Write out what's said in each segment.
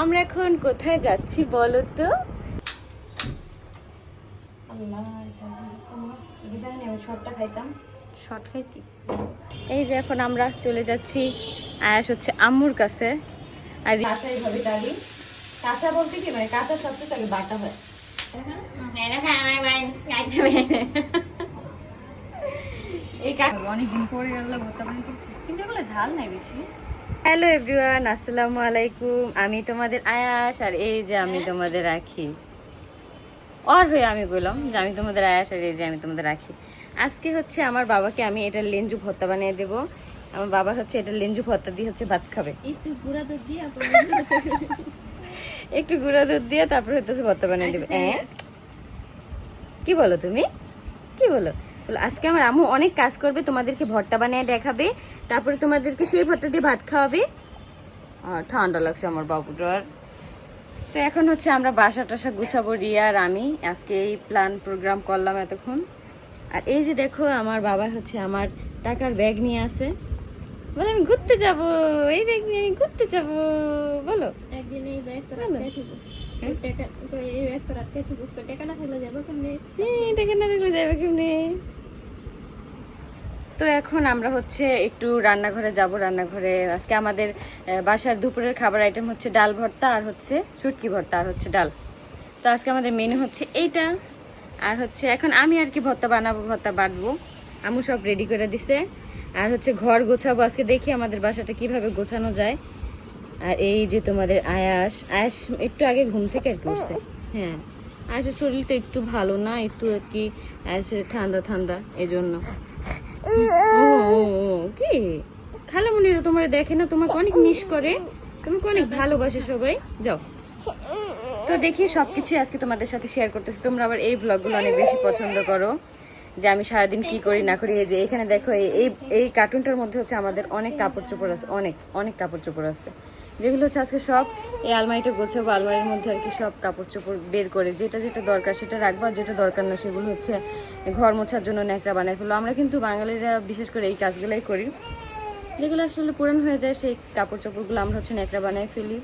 আমরা এখন কোথায় যাচ্ছি বলো তো? আল্লাহ খাইতাম। শর্ট খাইতি? এই যে এখন আমরা চলে যাচ্ছি আয়াস হচ্ছে আম্মুর কাছে। আর কাঁচা এইভাবে ডালি। কাঁচা বলতে কি মানে কাঁচা সবচেয়ে তাকে বাটা হয়। অনেকদিন পরে বানিয়েছি কিন্তু এগুলো ঝাল নাই বেশি। হ্যালো এভরিওয়ান আসসালামু আলাইকুম আমি তোমাদের আয়াস আর এই যে আমি তোমাদের রাখি অর হয়ে আমি বললাম যে আমি তোমাদের আয়াস আর এই যে আমি তোমাদের রাখি আজকে হচ্ছে আমার বাবাকে আমি এটা লেঞ্জু ভর্তা বানিয়ে দেবো। আমার বাবা হচ্ছে এটা লেঞ্জু ভর্তা দিয়ে হচ্ছে ভাত খাবে। একটু গুঁড়া দুধ দিয়ে একটু গুঁড়া দুধ দিয়ে তারপরে হচ্ছে ভর্তা বানিয়ে দেবে। হ্যাঁ কি বলো তুমি? কি বলো? বলো আজকে আমার আম্মু অনেক কাজ করবে তোমাদেরকে ভর্তা বানিয়ে দেখাবে। তারপরে তোমাদেরকে সেই ভর্তা দিয়ে ভাত খাওয়াবে। আর ঠান্ডা লাগছে আমার বাবুটার। তো এখন হচ্ছে আমরা বাসা টাসা গুছাবো রিয়া আর আমি। আজকে এই প্ল্যান প্রোগ্রাম করলাম এতক্ষণ। আর এই যে দেখো আমার বাবা হচ্ছে আমার টাকার ব্যাগ নিয়ে আসে বলে আমি ঘুরতে যাব এই ব্যাগ নিয়ে আমি ঘুরতে যাব। বলো। একদিন এই ব্যাগ তো রাখতে থাকব। টাকা তো এই ব্যাগ তো রাখতে থাকব। তো টাকা না থাকলে যাব কেমনি? হ্যাঁ, টাকা না থাকলে যাবে কেমনে? তো এখন আমরা হচ্ছে একটু রান্নাঘরে যাব। রান্নাঘরে আজকে আমাদের বাসার দুপুরের খাবার আইটেম হচ্ছে ডাল ভর্তা আর হচ্ছে শুটকি ভর্তা আর হচ্ছে ডাল। তো আজকে আমাদের মেনু হচ্ছে এইটা। আর হচ্ছে এখন আমি আর কি ভর্তা বানাবো, ভর্তা বাটবো। আমু সব রেডি করে দিছে। আর হচ্ছে ঘর গোছাবো। আজকে দেখি আমাদের বাসাটা কীভাবে গোছানো যায়। আর এই যে তোমাদের আয়াস আয়াস একটু আগে ঘুম থেকে আর কি উঠছে। হ্যাঁ আয়াসের শরীর তো একটু ভালো না, একটু আর কি আয়াসের ঠান্ডা ঠান্ডা এই জন্য ও, কি? তোমার দেখে না তোমাকে অনেক মিস করে। তোমাকে অনেক ভালোবাসে সবাই। যাও। তো দেখি সবকিছু আজকে তোমাদের সাথে শেয়ার করতেছি। তোমরা আবার এই ব্লগগুলো অনেক বেশি পছন্দ করো যে আমি সারাদিন কি করি না করি এই যে এখানে দেখো এই এই কার্টুনটার মধ্যে হচ্ছে আমাদের অনেক কাপড় চোপড় আছে অনেক অনেক কাপড় চোপড় আছে। যেগুলো হচ্ছে আজকে সব এই আলমারিটা গোছাবো আলমারির মধ্যে আর কি সব কাপড় চোপড় বের করে, যেটা যেটা দরকার সেটা রাখব আর যেটা দরকার না সেগুলো হচ্ছে ঘর মোছার জন্য ন্যাকড়া বানাই ফেলব। আমরা কিন্তু বাঙালিরা বিশেষ করে এই কাজগুলোই করি। যেগুলো আসলে পুরান হয়ে যায় সেই কাপড় চোপড়গুলো আমরা হচ্ছে ন্যাকড়া বানাই ফেলি।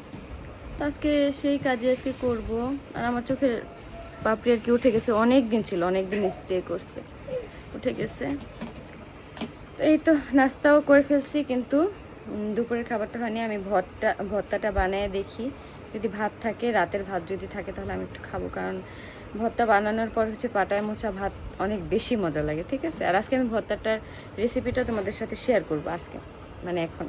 তো আজকে সেই কাজে আজকে করব। আর আমার চোখের পাপড়ি আর কি উঠে গেছে অনেক দিন ছিল অনেক দিন স্টে করছে, উঠে গেছে। এই তো নাস্তাও করে ফেলছি কিন্তু দুপুরের খাবারটা হয়নি আমি ভর্তা ভর্তাটা বানিয়ে দেখি। যদি ভাত থাকে রাতের ভাত যদি থাকে তাহলে আমি একটু খাব। কারণ ভর্তা বানানোর পর হচ্ছে পাটায় মোচা ভাত অনেক বেশি মজা লাগে ঠিক আছে? আর আজকে আমি ভর্তাটার রেসিপিটা তোমাদের সাথে শেয়ার করব আজকে মানে এখন।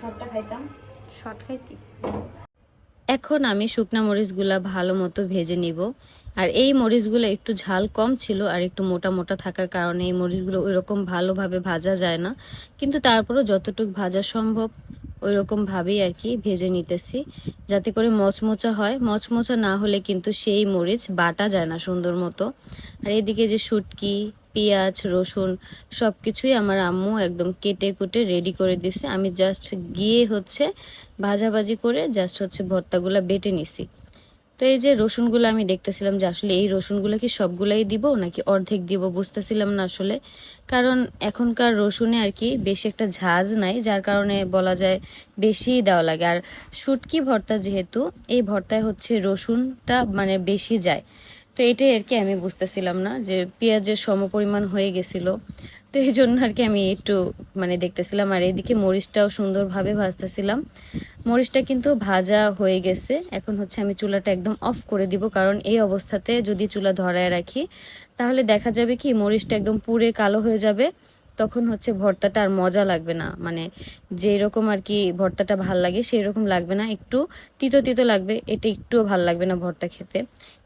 সবটা খাইতাম। শর্ট খাইতি? এখন আমি শুকনা মরিচগুলা ভালো মতো ভেজে নিব। আর এই মরিচগুলো একটু ঝাল কম ছিল আর একটু মোটা মোটা থাকার কারণে এই মরিচগুলো ওইরকম ভালোভাবে ভাজা যায় না। কিন্তু তারপরও যতটুকু ভাজা সম্ভব ওই রকম ভাবেই আর কি ভেজে নিতেছি, যাতে করে মচমচা হয়। মচমচা না হলে কিন্তু সেই মরিচ বাটা যায় না সুন্দর মতো। আর এদিকে যে শুটকি পেঁয়াজ, রসুন সব কিছুই আমার আম্মু একদম কেটে কুটে রেডি করে দিছে। আমি জাস্ট গিয়ে হচ্ছে ভাজাভাজি করে জাস্ট হচ্ছে ভর্তাগুলা বেটে নিছি। তো এই যে রসুনগুলো আমি দেখতেছিলাম যে আসলে এই রসুনগুলো কি সবগুলাই দিব নাকি অর্ধেক দিব বুঝতেছিলাম না আসলে। কারণ এখনকার রসুনে আর কি বেশি একটা ঝাঁজ নাই, যার কারণে বলা যায় বেশি দেওয়া লাগে। আর শুটকি ভর্তা যেহেতু, এই ভর্তায় হচ্ছে রসুনটা মানে বেশি যায়। তো এটাই আর কি আমি বুঝতেছিলাম না যে পেঁয়াজের সমপরিমাণ হয়ে গেছিল। তো এই জন্য আর কি আমি একটু মানে দেখতেছিলাম, আর এদিকে মরিচটাও সুন্দরভাবে ভাজতেছিলাম। মরিচটা কিন্তু ভাজা হয়ে গেছে। এখন হচ্ছে আমি চুলাটা একদম অফ করে দিব, কারণ এই অবস্থাতে যদি চুলা ধরায় রাখি, তাহলে দেখা যাবে কি মরিচটা একদম পুড়ে কালো হয়ে যাবে। তখন হচ্ছে ভর্তাটা আর মজা লাগবে না। মানে যেই রকম আর কি ভর্তাটা ভালো লাগে সেই রকম লাগবে না। একটু তিতো তিতো লাগবে, এটা একটুও ভালো লাগবে না ভর্তা খেতে।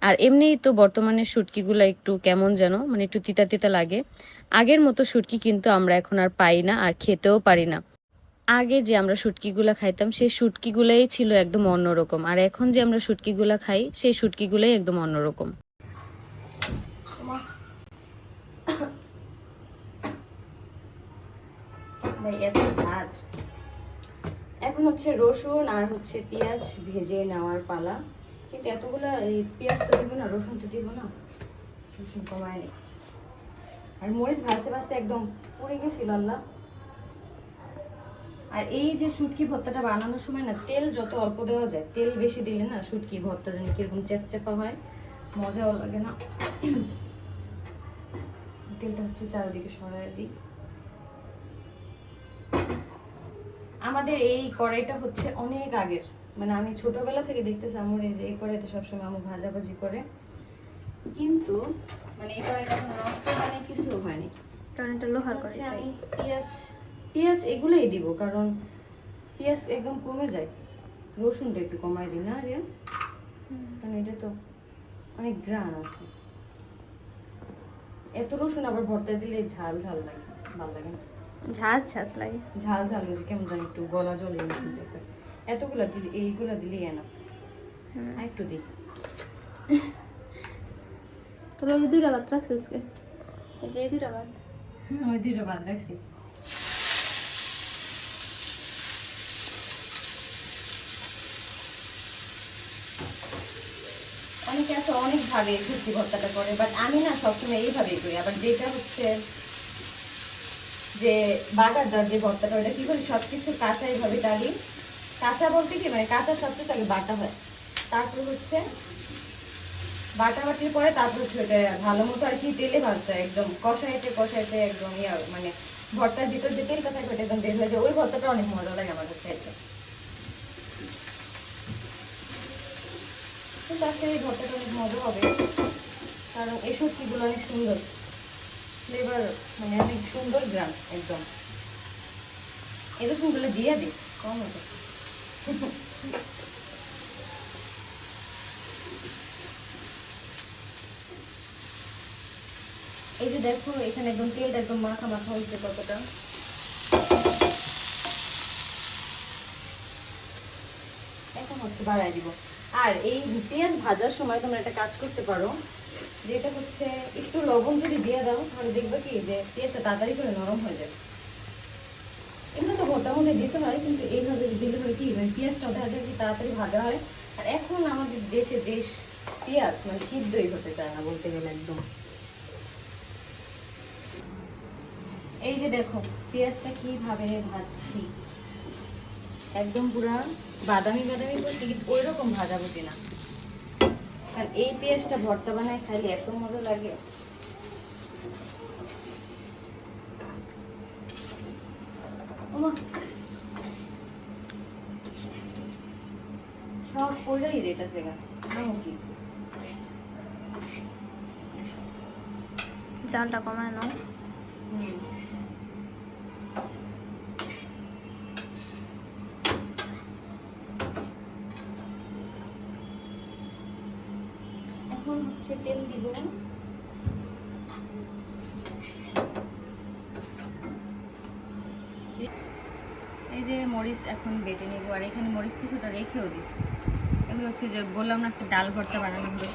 আর এমনিই তো বর্তমানে শুটকিগুলো একটু কেমন যেন মানে একটু তিতা তিতা লাগে। আগের মতো শুটকি কিন্তু আমরা এখন আর পাই না আর খেতেও পারি না। আগে যে আমরা শুটকিগুলা খাইতাম, সেই শুটকিগুলাই ছিল একদম অন্যরকম। আর এখন যে আমরা শুটকিগুলা খাই, সেই শুটকিগুলাই একদম অন্যরকম। এত ঝাঁজ। এখন হচ্ছে রসুন আর হচ্ছে পেঁয়াজ ভেজে নেওয়ার পালা। কিন্তু এতগুলা এই পেঁয়াজ তো দিব না, রসুন তো দিব না। রসুন কমায় নেই আর মরিচ ভাজতে ভাজতে একদম পড়ে গেছিল আল্লাহ। আর এই যে শুটকি ভর্তাটা বানানোর সময় না, তেল যত অল্প দেওয়া যায়, তেল বেশি দিলে না শুটকি ভর্তা যেন কীরকম চ্যাপচ্যাপা হয়, মজাও লাগে না। তেলটা হচ্ছে চারিদিকে সরাই দিই। আমাদের এই কড়াইটা হচ্ছে অনেক আগের। মানে আমি ছোটবেলা থেকে দেখতেছি আমার এই যে এই কড়াইতে সবসময় আমার ভাজাভাজি করে। কিন্তু মানে এই কড়াইটা নষ্ট হয়নি কিছু হয়নি। কারণ এটা লোহার তাই আমি পেঁয়াজ পেঁয়াজ এগুলোই দিব কারণ পেঁয়াজ একদম কমে যায়। রসুনটা একটু কমাই দিই না রিয়া কারণ এটা তো অনেক গ্রান আছে। এত রসুন আবার ভর্তা দিলে ঝাল ঝাল লাগে ভালো লাগে না। ঝাঁজ ঝাঁজ লাগে। ঝাল ঝাল কেমন জানি একটু গলা জলে এতগুলা দিলে এইগুলা দিলেই এনা আর একটু দিই। তোর ওই দুইটা ভাত রাখছিস কে এই দুইটা ভাত আমি দুটো বাদ রাখছি। অনেকে আছে অনেক ভাবে ঘুরতি ভর্তাটা করে বাট আমি না সবসময় এইভাবেই করি। আবার যেটা হচ্ছে যে বাটার দর যে ভর্তাটা ওটা কি করি সব কিছু কাঁচা এইভাবে ডালি? কাঁচা বলতে কি মানে কাঁচা সব কিছু আগে বাটা হয়। তারপর হচ্ছে বাটা বাটির পরে তারপর হচ্ছে ওটা ভালো মতো আর কি তেলে ভাজতে একদম কষাইতে কষাইতে একদম ইয়া মানে ভর্তার ভিতর যে তেলটা থাকে ওটা একদম বের হয়ে যায়। ওই ভর্তাটা অনেক মজা লাগে আমার কাছে খেতে। কিন্তু আসলে এই ভর্তাটা অনেক মজা হবে, কারণ এই সবজিগুলো অনেক সুন্দর। ফ্লেভার মানে অনেক সুন্দর গ্রাম, একদম। এই রসুনগুলো দিয়ে দিই, কম হবে। এই যে দেখো, এখানে একদম তেলটা একদম মাখা মাখা হয়েছে কতটা। এখন হচ্ছে বাড়াই দিব। আর এই পেঁয়াজ ভাজার সময় তোমরা একটা কাজ করতে পারো। যেটা হচ্ছে, একটু লবণ যদি দিয়ে দাও, তাহলে দেখবে কি যে পেঁয়াজটা তাড়াতাড়ি করে নরম হয়ে যাবে। এমনি তো ভর্তার মধ্যে দিতে হয়, কিন্তু এইভাবে দিলে হয় কি মানে পেঁয়াজটা দেখা যায় তাড়াতাড়ি ভাজা হয়। আর এখন আমাদের দেশে যে পেঁয়াজ মানে সিদ্ধই হতে চায় না বলতে গেলে একদম। এই যে দেখো, পেঁয়াজটা কীভাবে ভাজছি। একদম পুরা বাদামি বাদামি করছি, কিন্তু ওই রকম ভাজা বুঝি আর এই পেঁয়াজটা ভর্তা বানায় খাইলে এত মজা লাগে। সব থেকে কি জালটা কমায় নাও হুম। এখন হচ্ছে তেল দিব। এই যে মরিচ এখন বেটে নেব, আর এখানে মরিচ কিছুটা রেখেও দিস এগুলো হচ্ছে যে বললাম না, একটা ডাল ভর্তা বানানো হবে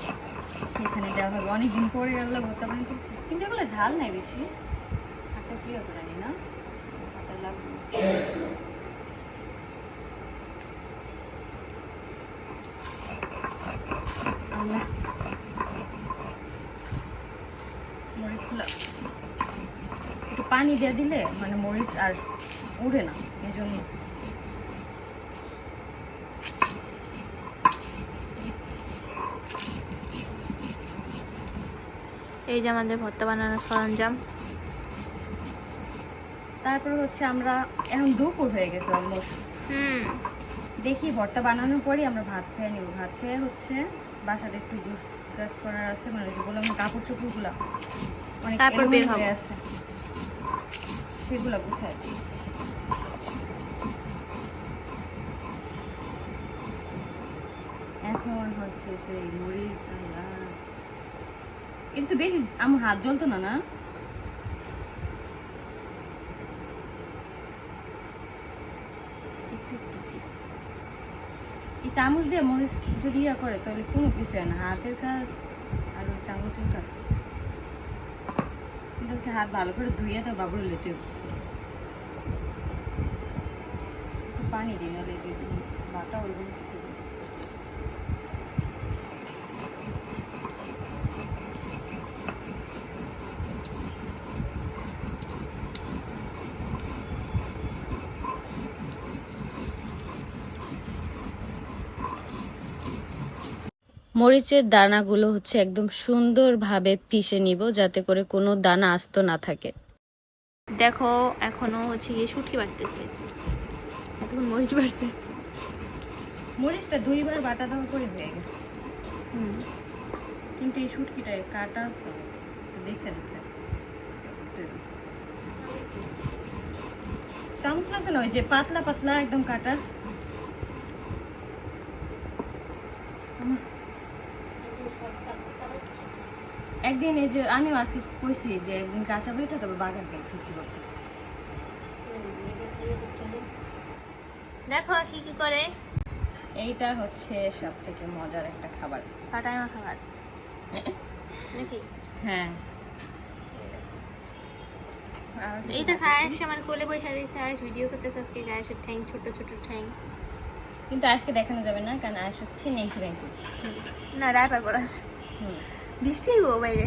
সেখানে দেওয়া হবে। অনেকদিন পরে এগুলো ভর্তা বানাতে কিন্তু এগুলো ঝাল নাই বেশি। একটা প্রিয় করে নি না পাতা লাগবে আল্লাহ। একটু পানি দিয়ে দিলে মানে মরিচ আর উড়ে না এই জন্য। এই যে আমাদের ভর্তা বানানোর সরঞ্জাম। তারপর হচ্ছে আমরা এখন দুপুর হয়ে গেছে অলমোস্ট হুম। দেখি ভর্তা বানানোর পরই আমরা ভাত খেয়ে নিব। ভাত খেয়ে হচ্ছে বাসাটা একটু গুছ গাছ করার আছে মানে যে বললাম না, কাপড় চোপড়গুলো। তারপর বের এলোমেলো হব। আছে। সেগুলো গুছাই এখন হচ্ছে সেই মরিচ এটা তো বেশি আমার হাত জ্বলতো না না। এই চামচ দিয়ে মরিচ যদি ইয়া করে তাহলে কোনো কিছু হয় না। হাতের কাজ আর চামচের কাজ। আজকে হাত ভালো করে ধুয়ে তো বাবুর লেটে পানি দিন বাটা ওই কিছু মরিচের দানাগুলো হচ্ছে একদম সুন্দরভাবে পিষে নিব যাতে করে কোনো দানা আস্ত না থাকে। দেখো এখনও হচ্ছে গিয়ে শুটকি বাড়তেছে এখন মরিচ বাড়ছে। মরিচটা দুইবার বাটা দেওয়া করে হয়ে গেছে। কিন্তু এই শুটকিটা কাটা আছে। দেখছে দেখছে চামচ লাগবে না ওই যে পাতলা পাতলা একদম কাটা? একদিন এই যে আমিও আজকে কইছি যে কাঁচা বইটা তবে বাগান কেন শুটকি করতে দেখো কি কি করে। এইটা হচ্ছে সব থেকে মজার একটা খাবার। কাটাই মাখা ভাত। নাকি? হ্যাঁ। আমার কোলে বসে রয়েছে আয়স ভিডিও করতেছে আজকে যায় সব ঠ্যাং ছোট ছোট ঠ্যাং। কিন্তু আজকে দেখানো যাবে না কারণ আজ হচ্ছে ব্যাংকি না রায়পার পড়াস হুম। বৃষ্টি হইব বাইরে?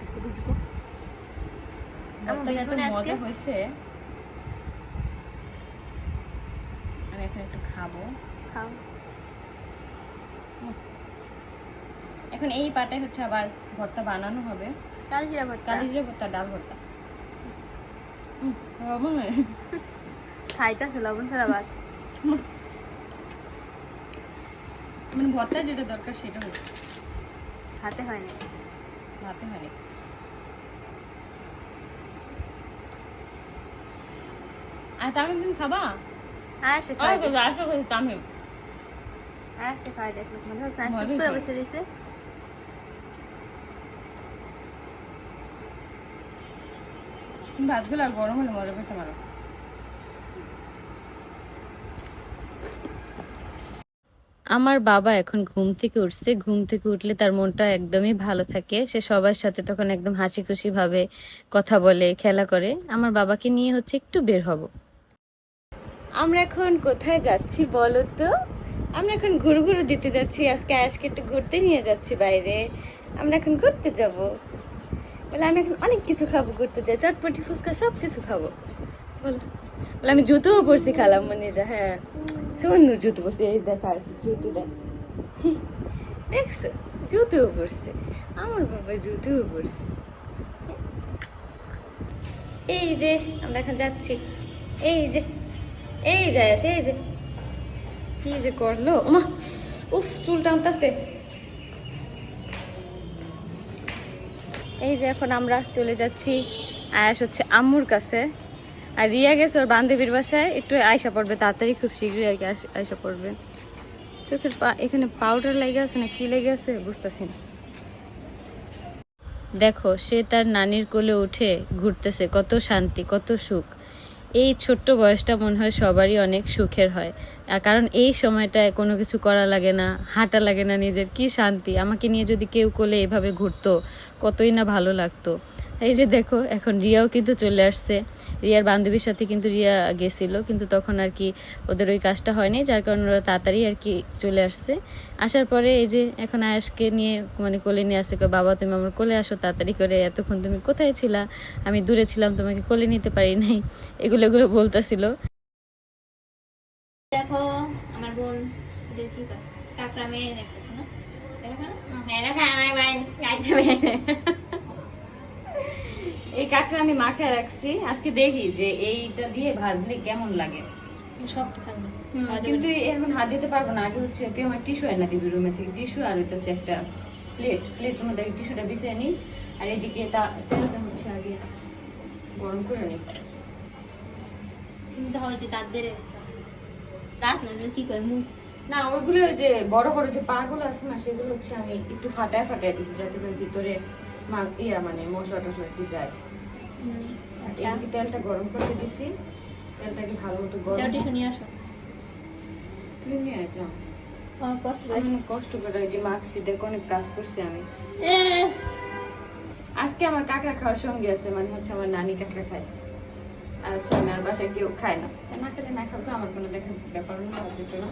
আজকে ভিজবো আমি এখন একটু খাব। খাও। এখন এই পাটায় হচ্ছে আবার ভর্তা বানানো হবে। কাল জিরা ভর্তা? কালিজিরা ভর্তা ডাল ভর্তা। খাইতেছে লবণ ছাড়া ভাত। মানে ভর্তা যেটা দরকার সেটা হচ্ছে। হাতে হয়নি। ভাতে হয়নি। আর তামিম তুমি খাবা? আর সে খাই কই, আর কই তামিম। আর সে খাই দেখ। মনে হচ্ছে না মজা শুক করে বসে রয়েছে। ভাতগুলো আর গরম হলে মজা পেতে পারো আমার বাবা এখন ঘুম থেকে উঠছে। ঘুম থেকে উঠলে তার মনটা একদমই ভালো থাকে। সে সবার সাথে তখন একদম হাসি খুশি ভাবে কথা বলে, খেলা করে। আমার বাবাকে নিয়ে হচ্ছে একটু বের হব। আমরা এখন কোথায় যাচ্ছি বলো তো? আমরা এখন ঘুরু ঘুরু দিতে যাচ্ছি। আজকে আজকে একটু ঘুরতে নিয়ে যাচ্ছি বাইরে। আমরা এখন ঘুরতে যাব। বলে আমি এখন অনেক কিছু খাব ঘুরতে যাই। চটপটি ফুচকা সব কিছু খাব। বলো। বলে আমি জুতোও পরছি খালাম মনিরা হ্যাঁ। সুন্দর জুতো পরছি, এই দেখা আছে জুতো দেখ দেখছ, জুতোও পরছে, আমার বাবা জুতোও পরছে। এই যে, আমরা এখন যাচ্ছি। এই যে, এই যায় আসে এই যে। কি যে করল? ওমা উফ চুল টানতাছে এই যে এখন আমরা চলে যাচ্ছি। আয়াস হচ্ছে আম্মুর কাছে। আর রিয়া গেছে ওর বান্ধবীর বাসায়, একটু আয়সা পড়বে, তাড়াতাড়ি খুব শীঘ্রই আর কি আয়সা পড়বে। চোখের পা এখানে পাউডার লেগে আছে না কি লেগে আছে বুঝতেছি না। দেখো, সে তার নানির কোলে উঠে ঘুরতেছে, কত শান্তি, কত সুখ। এই ছোট্ট বয়সটা মনে হয় সবারই অনেক সুখের হয়। কারণ এই সময়টায় কোনো কিছু করা লাগে না, হাঁটা লাগে না নিজের, কি শান্তি। আমাকে নিয়ে যদি কেউ কোলে এভাবে ঘুরতো, কতই না ভালো লাগতো। এই যে দেখো, এখন রিয়াও কিন্তু চলে আসছে। রিয়ার বান্ধবীর সাথে কিন্তু রিয়া গেছিল, কিন্তু তখন আর কি ওদের ওই কাজটা হয়নি, যার কারণে ওরা তাড়াতাড়ি আর কি চলে আসছে। আসার পরে এই যে এখন আয়াসকে নিয়ে মানে কোলে নিয়ে আসছে বাবা, তুমি আমার কোলে আসো তাড়াতাড়ি করে, এতক্ষণ তুমি কোথায় ছিলা? আমি দূরে ছিলাম, তোমাকে কোলে নিতে পারি নাই। এগুলো এগুলো বলতেছিল। দেখো, আমার বোন কাকড়া মেয়ে দেখতেছে না? এই কাঁকড়া আমি মাখায় রাখছি। আজকে দেখি যে এইটা দিয়ে ভাজলে কেমন লাগে। সব তো কিন্তু এখন হাত দিতে পারব না। আগে হচ্ছে তুই আমার টিস্যু এনে দিবি রুমে থেকে। টিস্যু আর হইতেছে একটা প্লেট প্লেটের মধ্যে টিস্যুটা বিছিয়ে নিই। আর এদিকে তা তেলটা হচ্ছে আগে গরম করে নিই। কিন্তু হয়েছে দাঁত বেড়ে দাঁত না কি করে মুখ? না ওইগুলো ওই যে বড় বড় যে পাগুলো আছে না সেগুলো হচ্ছে আমি একটু ফাটায় ফাটায় দিচ্ছি যাতে করে ভিতরে মা ইয়া মানে মশলা টসলা একটু যায়। এদিকে তেলটা গরম করতে দিছি। তেলটাকে ভালো মতো গরম যাও টিস্যু নিয়ে আসো। তুমি নিয়ে আয়, যাও। আমার কষ্ট কষ্ট করে এটি মাখছি দেখ অনেক কাজ করছি আমি। আজকে আমার কাকড়া খাওয়ার সঙ্গে আছে মানে হচ্ছে আমার নানি কাকড়া খায়। আর হচ্ছে আমি বাসায় কেউ খায় না। না খেলে না খাবে আমার কোনো দেখার ব্যাপার না জন্য। না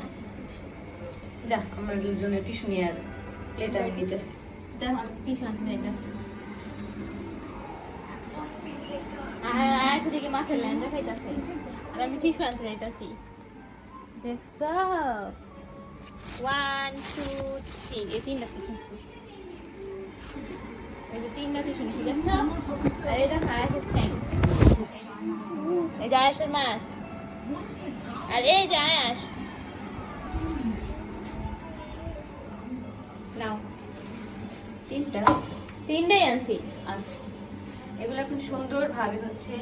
যা আমার জন্য টিস্যু নিয়ে আর প্লেট আমি নিতেছি দেখো টিস্যু আনতে যাইতেছি আর আর সেদিকে মাছের ল্যান্ডা খাইতেছে। আর আমি টিস্যু আনতে যাইতেছি। দেখছ? ওয়ান টু থ্রি এই তিনটা শুনছি। এই যে তিনটা শুনছি, দেখছ? আর এই যে আয়াসের মাছ। আর এই যে আয়াস। নাও। তিনটা? তিনটাই আনছি। আচ্ছা। এগুলো এখন সুন্দরভাবে হচ্ছে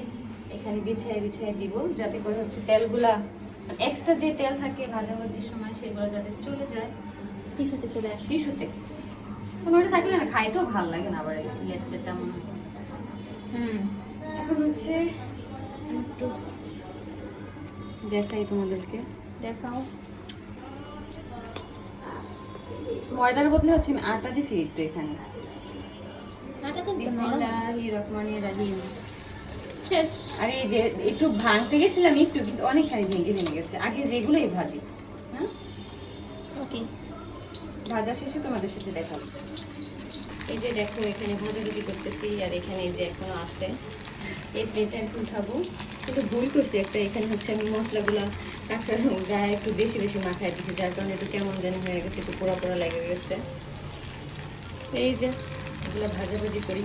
এখানে বিছিয়ে বিছিয়ে দিব যাতে করে হচ্ছে তেলগুলা এক্সট্রা যে তেল থাকে ভাজাভাজির সময় সেগুলো যাতে চলে যায়। টিস্যুতে চলে আসি। টিস্যুতে। কোনো ওটা থাকলে না খাইতেও ভালো লাগে না আবার লেটলে তেমন। হুম এখন হচ্ছে একটু দেখাই তোমাদেরকে। দেখাও। ময়দার বদলে হচ্ছে আমি আটা দিছি একটু এখানে আটা কিন্তু নরম। বিসমিল্লাহির রহমানির রহিম শেষ আর এই যে একটু ভাঙতে গেছিলাম একটু কিন্তু অনেকখানি ভেঙে ভেঙে গেছে। আগে যেগুলোই ভাজি হ্যাঁ? ওকে। ভাজা শেষে তোমাদের সাথে দেখা হচ্ছে। এই যে দেখো এখানে ভাজাভাজি করতেছি আর এখানে এই যে এখনও আছে। এই প্লেটে এখন উঠাবো কিন্তু ভুল করছি একটা এখানে হচ্ছে আমি মশলাগুলো কাঁকড়ার গায়ে একটু বেশি বেশি মাখায় দিচ্ছি যার কারণে একটু কেমন যেন হয়ে গেছে একটু পোড়া পোড়া লেগে গেছে। এই যে এগুলো ভাজাভাজি করি।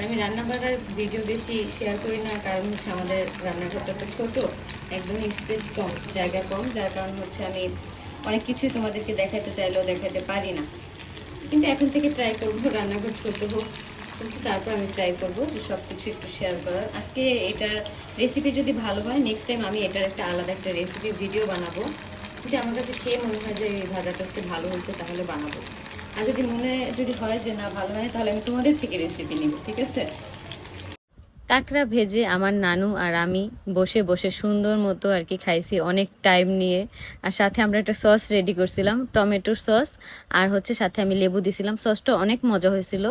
আমি রান্না বান্নার ভিডিও বেশি শেয়ার করি না, কারণ হচ্ছে আমাদের রান্নাঘরটা তো ছোট, একদমই স্পেস কম, জায়গা কম, যার কারণ হচ্ছে আমি অনেক কিছুই তোমাদেরকে দেখাতে চাইলেও দেখাতে পারি না। কিন্তু এখন থেকে ট্রাই করব, রান্নাঘর ছোট হোক, কিন্তু তারপর আমি ট্রাই করব সব কিছু একটু শেয়ার করার। আজকে এটার রেসিপি যদি ভালো হয় নেক্সট টাইম আমি এটার একটা আলাদা একটা রেসিপি ভিডিও বানাবো। যদি আমার কাছে খেয়ে মনে হয় যে এই ভাজাটা একটু ভালো হয়েছে, তাহলে বানাবো। আর যদি মনে, যদি হয় যে না ভালো হয় তাহলে আমি তোমাদের থেকে রেসিপি নিব, ঠিক আছে? কাঁকড়া ভেজে আমার নানু আর আমি বসে বসে সুন্দর মতো আর কি খাইছি অনেক টাইম নিয়ে। আর সাথে আমরা একটা সস রেডি করছিলাম টমেটোর সস আর হচ্ছে সাথে আমি লেবু দিছিলাম। সসটা অনেক মজা হয়েছিল।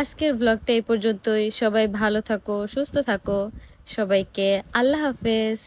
আজকের ব্লগটা এই পর্যন্তই। সবাই ভালো থাকো, সুস্থ থাকো। সবাইকে আল্লাহ হাফেজ।